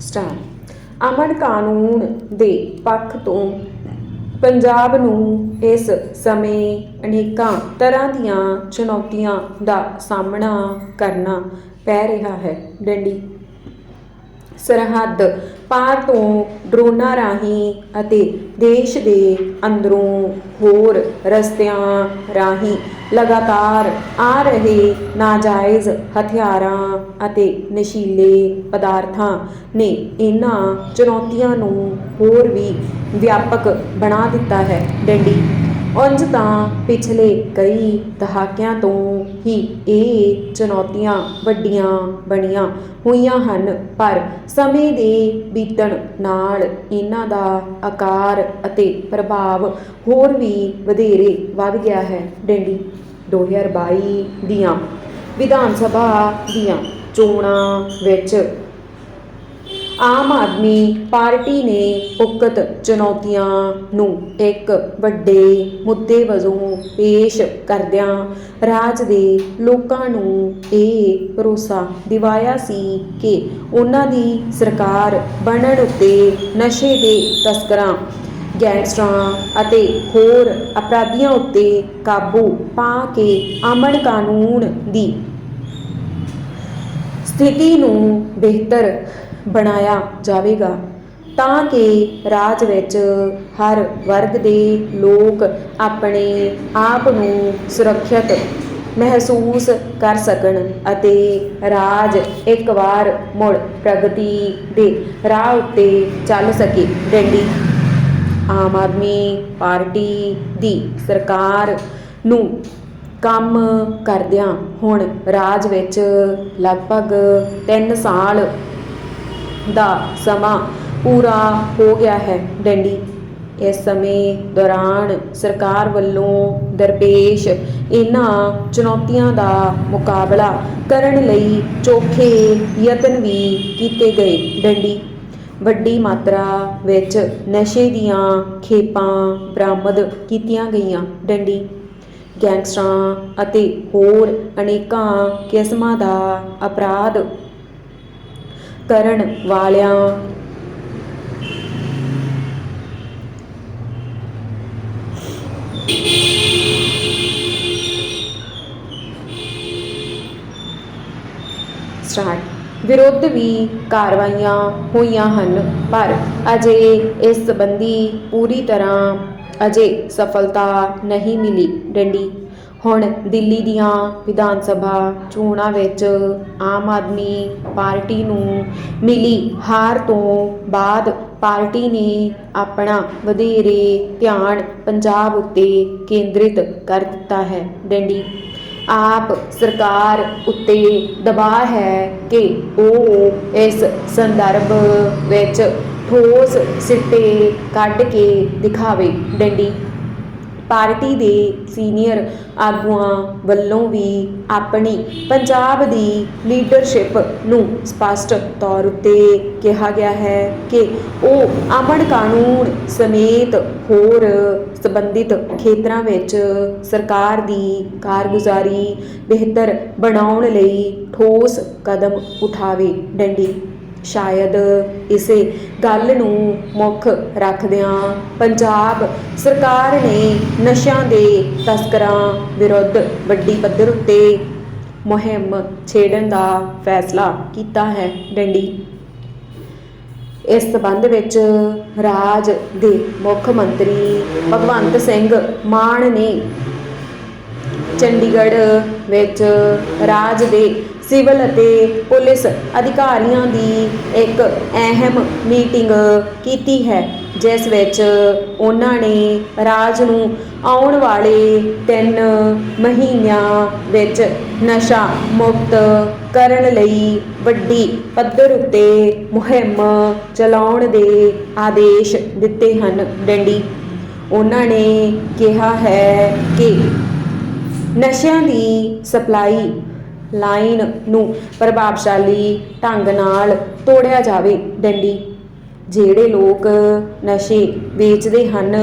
Star ਅਮਨ ਕਾਨੂੰਨ ਦੇ ਪੱਖ ਤੋਂ ਪੰਜਾਬ ਨੂੰ ਇਸ ਸਮੇਂ ਅਨੇਕਾਂ ਤਰ੍ਹਾਂ ਦੀਆਂ ਚੁਣੌਤੀਆਂ ਦਾ ਸਾਹਮਣਾ ਕਰਨਾ ਪੈ ਰਿਹਾ ਹੈ। ਡੰਡੀ ਸਰਹੱਦ ਪਾਰ ਤੋਂ ਡਰੋਨਾਂ ਰਾਹੀਂ ਅਤੇ ਦੇਸ਼ ਦੇ ਅੰਦਰੋਂ ਹੋਰ ਰਸਤਿਆਂ ਰਾਹੀਂ ਲਗਾਤਾਰ ਆ ਰਹੇ ਨਾਜਾਇਜ਼ ਹਥਿਆਰਾਂ ਅਤੇ ਨਸ਼ੀਲੇ ਪਦਾਰਥਾਂ ਨੇ ਇਹਨਾਂ ਚੁਣੌਤੀਆਂ ਨੂੰ ਹੋਰ ਵੀ ਵਿਆਪਕ ਬਣਾ ਦਿੱਤਾ ਹੈ। ਡੰਡੀ ਉਂਝ ਤਾਂ ਪਿਛਲੇ ਕਈ ਦਹਾਕਿਆਂ ਤੋਂ ਹੀ ਇਹ ਚੁਣੌਤੀਆਂ ਵੱਡੀਆਂ ਬਣੀਆਂ ਹੋਈਆਂ ਹਨ, ਪਰ ਸਮੇਂ ਦੇ ਬੀਤਣ ਨਾਲ ਇਹਨਾਂ ਦਾ ਆਕਾਰ ਅਤੇ ਪ੍ਰਭਾਵ ਹੋਰ ਵੀ ਵਧੇਰੇ ਵੱਧ ਗਿਆ ਹੈ। ਡੰਡੀ 2022 ਦੀਆਂ ਵਿਧਾਨ ਸਭਾ ਦੀਆਂ ਚੋਣਾਂ ਵਿੱਚ ਆਮ ਆਦਮੀ ਪਾਰਟੀ ਨੇ ਉਕਤ ਚੁਣੌਤੀਆਂ ਨੂੰ ਇੱਕ ਵੱਡੇ ਮੁੱਦੇ ਵਜੋਂ ਪੇਸ਼ ਕਰਦਿਆਂ ਰਾਜ ਦੇ ਲੋਕਾਂ ਨੂੰ ਇਹ ਭਰੋਸਾ ਦਿਵਾਇਆ ਸੀ ਕਿ ਉਹਨਾਂ ਦੀ ਸਰਕਾਰ ਬਣਨ ਉੱਤੇ ਨਸ਼ੇ ਦੇ ਤਸਕਰਾਂ, ਗੈਂਗਸਟਰਾਂ ਅਤੇ ਹੋਰ ਅਪਰਾਧੀਆਂ ਉੱਤੇ ਕਾਬੂ ਪਾ ਕੇ ਅਮਨ ਕਾਨੂੰਨ ਦੀ ਸਥਿਤੀ ਨੂੰ ਬਿਹਤਰ ਬਣਾਇਆ ਜਾਵੇਗਾ। ਤਾਂ ਕਿ ਰਾਜ ਵਿੱਚ ਹਰ ਵਰਗ ਦੇ ਲੋਕ ਆਪਣੇ ਆਪ ਨੂੰ ਸੁਰੱਖਿਅਤ ਮਹਿਸੂਸ ਕਰ ਸਕਣ ਅਤੇ ਰਾਜ ਇੱਕ ਵਾਰ ਮੁੜ ਪ੍ਰਗਤੀ ਦੇ ਰਾਹ ਉੱਤੇ ਚੱਲ ਸਕੇ। ਡੰਡੀ ਆਮ ਆਦਮੀ ਪਾਰਟੀ ਦੀ ਸਰਕਾਰ ਨੂੰ ਕੰਮ ਕਰਦਿਆਂ ਹੁਣ ਰਾਜ ਵਿੱਚ ਲਗਭਗ 3 ਸਾਲ ਦਾ ਸਮਾਂ ਪੂਰਾ ਹੋ ਗਿਆ ਹੈ। ਡੰਡੀ, ਇਸ ਸਮੇਂ ਦੌਰਾਨ ਸਰਕਾਰ ਵੱਲੋਂ ਦਰਪੇਸ਼ ਇਹਨਾਂ ਚੁਣੌਤੀਆਂ ਦਾ ਮੁਕਾਬਲਾ ਕਰਨ ਲਈ ਚੋਖੇ ਯਤਨ ਵੀ ਕੀਤੇ ਗਏ। ਡੰਡੀ, ਵੱਡੀ ਮਾਤਰਾ ਵਿੱਚ ਨਸ਼ੇ ਦੀਆਂ ਖੇਪਾਂ ਬਰਾਮਦ ਕੀਤੀਆਂ ਗਈਆਂ। ਡੰਡੀ, ਗੈਂਗਸਟਰਾਂ ਅਤੇ ਹੋਰ ਅਨੇਕਾਂ ਕਿਸਮਾਂ ਦਾ ਅਪਰਾਧ ਕਰਨ ਵਾਲਿਆਂ। ਸਟਾਰਟ ਵਿਰੁੱਧ ਵੀ ਕਾਰਵਾਈਆਂ ਹੋਈਆਂ ਹਨ, ਪਰ ਅਜੇ ਇਸ ਸੰਬੰਧੀ ਪੂਰੀ ਤਰ੍ਹਾਂ ਅਜੇ ਸਫਲਤਾ ਨਹੀਂ ਮਿਲੀ। ਡੰਡੀ। ਹੁਣ ਦਿੱਲੀ ਦੀਆਂ ਵਿਧਾਨ ਸਭਾ ਚੋਣਾਂ ਵਿੱਚ ਆਮ ਆਦਮੀ ਪਾਰਟੀ ਨੂੰ ਮਿਲੀ ਹਾਰ ਤੋਂ ਬਾਅਦ ਪਾਰਟੀ ਨੇ ਆਪਣਾ ਵਧੇਰੇ ਧਿਆਨ ਪੰਜਾਬ ਉੱਤੇ ਕੇਂਦਰਿਤ ਕਰ ਦਿੱਤਾ ਹੈ। ਡੰਡੀ, ਆਪ ਸਰਕਾਰ ਉੱਤੇ ਦਬਾਅ ਹੈ ਕਿ ਉਹ ਇਸ ਸੰਦਰਭ ਵਿੱਚ ਠੋਸ ਸਿੱਟੇ ਕੱਢ ਕੇ ਦਿਖਾਵੇ। ਡੰਡੀ ਪਾਰਟੀ ਦੇ ਸੀਨੀਅਰ ਆਗੂਆਂ ਵੱਲੋਂ ਵੀ ਆਪਣੀ ਪੰਜਾਬ ਦੀ ਲੀਡਰਸ਼ਿਪ ਨੂੰ ਸਪਸ਼ਟ ਤੌਰ ਉੱਤੇ ਕਿਹਾ ਗਿਆ ਹੈ ਕਿ ਉਹ ਅਮਨ ਕਾਨੂੰਨ ਸਮੇਤ ਹੋਰ ਸੰਬੰਧਿਤ ਖੇਤਰਾਂ ਵਿੱਚ ਸਰਕਾਰ ਦੀ ਕਾਰਗੁਜ਼ਾਰੀ ਬਿਹਤਰ ਬਣਾਉਣ ਲਈ ਠੋਸ ਕਦਮ ਉਠਾਵੇ। ਡੰਡੀ ਸ਼ਾਇਦ ਇਸੇ ਗੱਲ ਨੂੰ ਮੁੱਖ ਰੱਖਦਿਆਂ ਪੰਜਾਬ ਸਰਕਾਰ ਨੇ ਨਸ਼ਿਆਂ ਦੇ ਤਸਕਰਾਂ ਵਿਰੁੱਧ ਵੱਡੀ ਪੱਧਰ ਉੱਤੇ ਮੁਹਿੰਮ ਛੇੜਨ ਦਾ ਫੈਸਲਾ ਕੀਤਾ ਹੈ ਡੰਡੀ। ਇਸ ਸਬੰਧ ਵਿੱਚ ਰਾਜ ਦੇ ਮੁੱਖ ਮੰਤਰੀ ਭਗਵੰਤ ਸਿੰਘ ਮਾਨ ਨੇ ਚੰਡੀਗੜ੍ਹ ਵਿੱਚ ਰਾਜ ਦੇ ਸਿਵਲ ਅਤੇ ਪੁਲਿਸ ਅਧਿਕਾਰੀਆਂ ਦੀ ਇੱਕ ਅਹਿਮ ਮੀਟਿੰਗ ਕੀਤੀ ਹੈ, ਜਿਸ ਵਿੱਚ ਉਹਨਾਂ ਨੇ ਰਾਜ ਨੂੰ ਆਉਣ ਵਾਲੇ 3 ਮਹੀਨਿਆਂ ਵਿੱਚ ਨਸ਼ਾ ਮੁਕਤ ਕਰਨ ਲਈ ਵੱਡੀ ਪੱਧਰ ਉੱਤੇ ਮੁਹਿੰਮ ਚਲਾਉਣ ਦੇ ਆਦੇਸ਼ ਦਿੱਤੇ ਹਨ। ਡੰਡੀ, ਉਹਨਾਂ ਨੇ ਕਿਹਾ ਹੈ ਕਿ ਨਸ਼ਿਆਂ ਦੀ ਸਪਲਾਈ ਲਾਈਨ ਨੂੰ ਪ੍ਰਭਾਵਸ਼ਾਲੀ ਢੰਗ ਨਾਲ ਤੋੜਿਆ ਜਾਵੇ। ਡੰਡੀ, ਜਿਹੜੇ ਲੋਕ ਨਸ਼ੇ ਵੇਚਦੇ ਹਨ,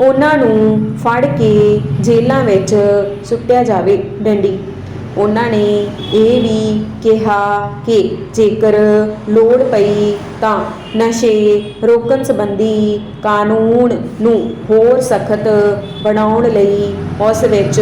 ਉਹਨਾਂ ਨੂੰ ਫੜ ਕੇ ਜੇਲ੍ਹਾਂ ਵਿੱਚ ਸੁੱਟਿਆ ਜਾਵੇ। ਡੰਡੀ, ਉਹਨਾਂ ਨੇ ਇਹ ਵੀ ਕਿਹਾ ਕਿ ਜੇਕਰ ਲੋੜ ਪਈ ਤਾਂ ਨਸ਼ੇ ਰੋਕਣ ਸੰਬੰਧੀ ਕਾਨੂੰਨ ਨੂੰ ਹੋਰ ਸਖਤ ਬਣਾਉਣ ਲਈ ਉਸ ਵਿੱਚ